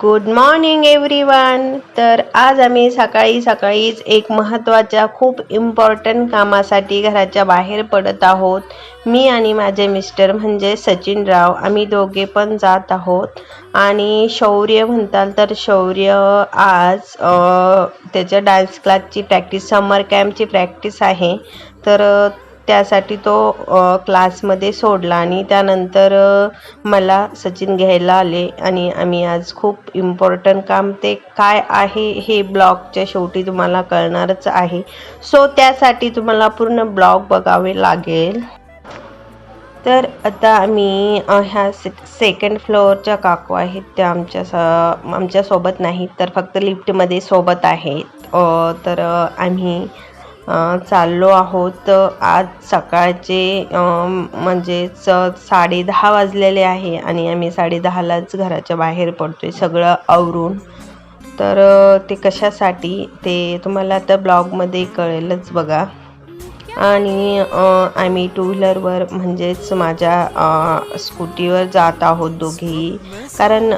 Good morning everyone तर आज आम्ही सकाळी सकाळीच एक महत्त्वाच्या खूप इम्पॉर्टंट कामासाठी घराच्या बाहेर पडत आहोत. मी आणि माझे मिस्टर म्हणजे सचिन राव आम्ही दोघे पण जात आहोत. आणि शौर्य म्हणताल तर शौर्य आज त्याच्या डान्स क्लासची प्रॅक्टिस समर कॅम्पची प्रॅक्टिस आहे. तर त्यासाठी तो क्लासमध्ये सोडला आणि त्यानंतर मला सचिन घ्यायला आले आणि आम्ही आज खूप इम्पॉर्टंट काम ते काय आहे हे ब्लॉगच्या शेवटी तुम्हाला कळणारच आहे. सो त्यासाठी तुम्हाला पूर्ण ब्लॉग बघावे लागेल. तर आता आम्ही ह्या से सेकंड फ्लोअरच्या काकू आहेत. त्या आमच्या स आमच्यासोबत नाहीत तर फक्त लिफ्टमध्ये सोबत आहेत. तर आम्ही चाललो आहोत. आज सकाळचे म्हणजेच साडे दहा वाजलेले आहे आणि आम्ही साडे दहालाच घराच्या बाहेर पडतो आहे सगळं आवरून. तर ते कशासाठी ते तुम्हाला आता ब्लॉगमध्ये कळेलच बघा. आणि आम्ही टू व्हीलरवर म्हणजेच माझ्या स्कूटीवर जात आहोत दोघेही. कारण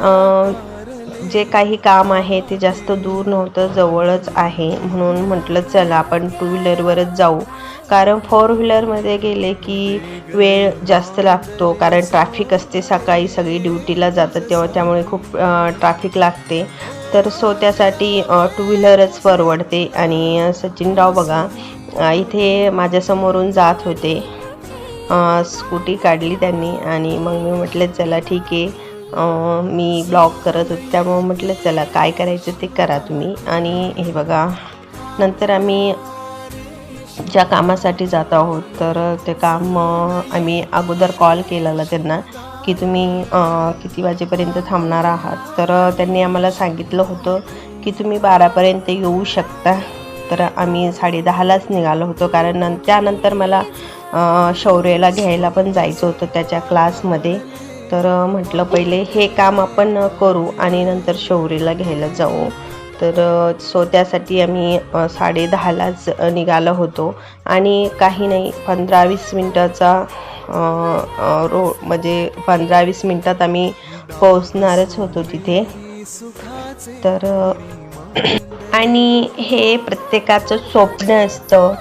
जे काही काम आहे ते जास्त दूर नव्हतं जवळच आहे. म्हणून म्हटलं चला आपण टू व्हीलरवरच जाऊ. कारण फोर व्हीलरमध्ये गेले की वेळ जास्त लागतो. कारण ट्रॅफिक असते सकाळी सगळी ड्युटीला जातात तेव्हा त्यामुळे खूप ट्रॅफिक लागते. तर सो त्यासाठी टू व्हीलरच परवडते. आणि सचिनराव बघा इथे माझ्यासमोरून जात होते. स्कूटी काढली त्यांनी. आणि मग मी म्हटलं चला ठीक आहे. मी ब्लॉग करत होते त्यामुळं म्हटलं चला काय करायचं ते करा तुम्ही. आणि हे बघा नंतर आम्ही ज्या कामासाठी जात आहोत तर ते काम आम्ही अगोदर कॉल केलेला त्यांना की तुम्ही किती वाजेपर्यंत थांबणार आहात. तर त्यांनी आम्हाला सांगितलं होतं की तुम्ही बारापर्यंत येऊ शकता. तर आम्ही साडे दहालाच निघालो होतो कारण न त्यानंतर मला शौर्यला घ्यायला पण जायचं होतं त्याच्या क्लासमध्ये तर म्हटलं पहिले हे काम आपण करू आणि नंतर शौर्यला घ्यायला जाऊ. तर सो त्यासाठी आम्ही साडे दहालाच निघालो होतो. आणि काही नाही पंधरा वीस मिनटाचा रो म्हणजे पंधरा वीस मिनटात आम्ही पोहोचणारच होतो तिथे. तर आणि हे प्रत्येकाचं स्वप्न असतं.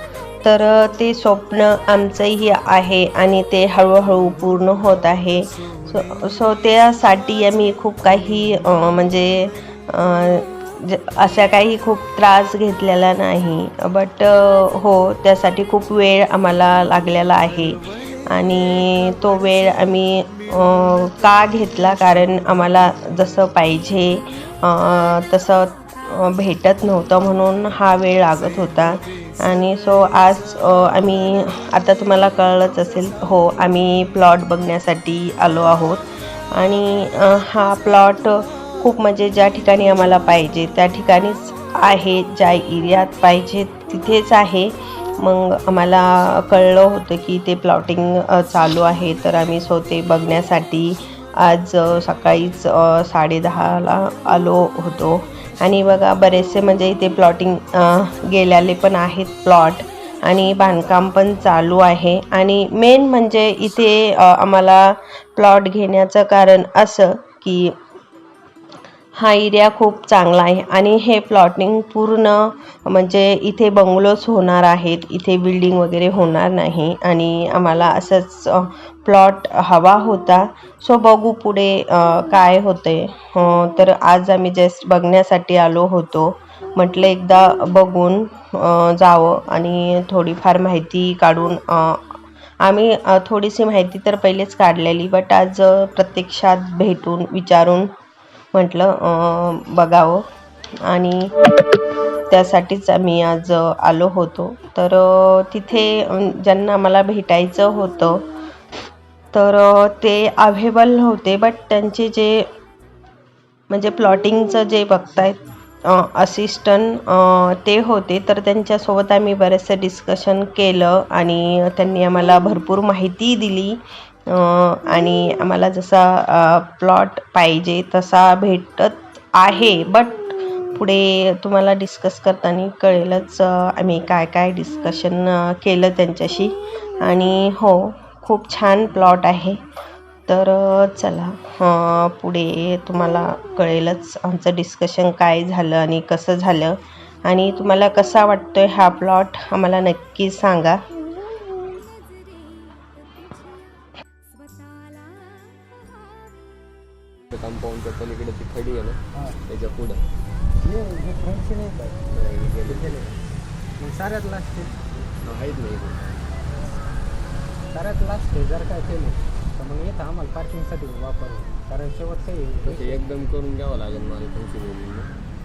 तर ते स्वप्न आमचंही आहे आणि ते हळूहळू पूर्ण होत आहे. सो सो त्यासाठी आम्ही खूप काही म्हणजे ज अशा काही खूप त्रास घेतलेला नाही. बट हो त्यासाठी खूप वेळ आम्हाला लागलेला आहे. आणि तो वेळ आम्ही का घेतला? कारण आम्हाला जसं पाहिजे तसं भेटत नव्हतं म्हणून हा वेळ लागत होता. आणि सो आज आम्ही आता तुम्हाला कळलंच असेल हो आम्ही प्लॉट बघण्यासाठी आलो आहोत. आणि हा प्लॉट खूप म्हणजे ज्या ठिकाणी आम्हाला पाहिजे त्या ठिकाणीच आहे ज्या एरियात पाहिजे तिथेच आहे. मग आम्हाला कळलं होतं की ते प्लॉटिंग चालू आहे तर आम्ही सो ते बघण्यासाठी आज सकाळीच साडेदहाला आलो होतो. आणि बघा बरेचसे म्हणजे इथे प्लॉटिंग गेलेले पण आहेत प्लॉट आणि बांधकाम पण चालू आहे. आणि मेन म्हणजे इथे आम्हाला प्लॉट घेण्याचं कारण असं की हा एरिया खूप चांगला आहे. आणि हे प्लॉटिंग पूर्ण म्हणजे इथे बंगलोज होणार आहेत. इथे बिल्डिंग वगैरे होणार नाही. आणि आम्हाला असंच प्लॉट हवा होता. सो बघू पुढे काय होते तर आज आम्ही जस्ट बघण्यासाठी आलो होतो. म्हटलं एकदा बघून जावं. आणि थोडीफार माहिती काढून आम्ही थोडीशी माहिती तर पहिलेच काढलेली. बट आज प्रत्यक्षात भेटून विचारून म्हटलं बघावं. आणि त्यासाठीच आम्ही आज आलो होतो. तर तिथे ज्यांना मला भेटायचं होतं तर ते अव्हेलेबल नव्हते. बट त्यांचे जे म्हणजे प्लॉटिंगचं जे बघतायत असिस्टंट ते होते. तर त्यांच्यासोबत आम्ही बरेचसं डिस्कशन केलं आणि त्यांनी आम्हाला भरपूर माहिती दिली. आणि आम्हाला जसा प्लॉट पाहिजे तसा भेटत आहे. बट पुढे तुम्हाला डिस्कस करताना कळेलच आम्ही काय काय डिस्कशन केलं त्यांच्याशी. आणि हो खूप छान प्लॉट आहे. तर चला पुढे तुम्हाला कळेलच आमचं डिस्कशन काय झालं आणि कसं झालं. आणि तुम्हाला कसा वाटतो आहे हा प्लॉट आम्हाला नक्की सांगा. कंपाऊंडच्या पलीकडे ती खडी आहे ना त्याच्या पुढं. नाही नाही, मग साऱ्यात लास्ट हा, आहेत नाही. साऱ्यात लास्ट आहे जर काय केलं तर मग येतं आम्हाला पार्किंगसाठी वापर. कारण शेवट काही एकदम करून घ्यावं लागेल मला तुमची बोलून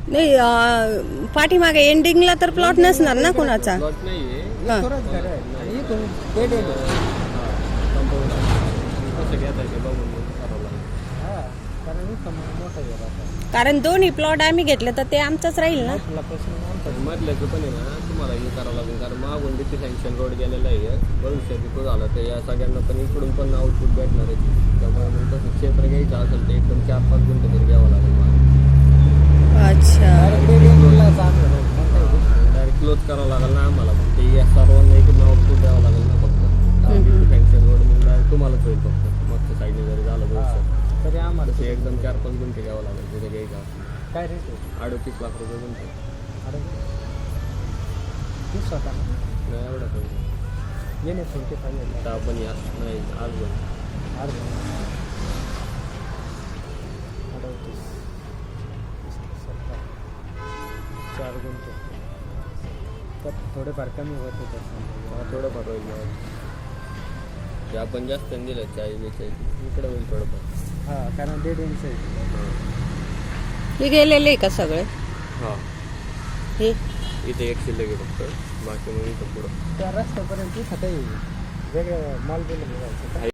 नाही पाठीमागे एंडिंगला तर प्लॉट नसणार ना कोणाचा? प्लॉट कारण दोन्ही प्लॉट आम्ही घेतले तर ते आमचंच राहील ना? मधल्याचं पण आहे ना तुम्हाला हे करावं लागेल कारण मागून किती सँक्शन रोड गेलेला आहे भविष्यात इथं झालं तर या सगळ्यांना पण इकडून पण आउटपुट भेटणार आहे. त्यामुळे मग तसं क्षेत्र घ्यायचं असेल तर एकदम चार पाच गुंठे तरी घ्यावं लागेल मला. अच्छा. डायरेक्ट क्लोज करावं लागेल ना आम्हाला फक्त या सर्वांना इकडून आउटपुट द्यावं लागेल ना फक्त. सँक्शन रोड मग तुम्हालाच होईल फक्त. मागच्या साईडने जरी झालं भविष्यात. तरी आम्हाला तसे एकदम चार पाच गुंठे घ्यावं लागेल तिथे घ्यायचं. काय रेट आहे अडतीस लाख रुपये गुंठे. अरे तीस स्वतः? नाही एवढं पण येणे फाईव्ह आता आपण या नाही आज बघ. अर्ध अडतीस. सत्तर चार गुंठे. तर थोडेफार कमी होत होते. हा थोडंफार होईल. मग ते आपण जास्त दिलं चाळीस बेचाळीस. इकडे होईल थोडंफार. हां कारण डेड इंच आहे हे गेलेले आहे का सगळे? हां. हे? इथे एक शिल्लक आहे फक्त. बाकी मग इथं पुढं. त्या रस्त्यापर्यंत इथं काही वेगळं मॉल बिल घ्यायचं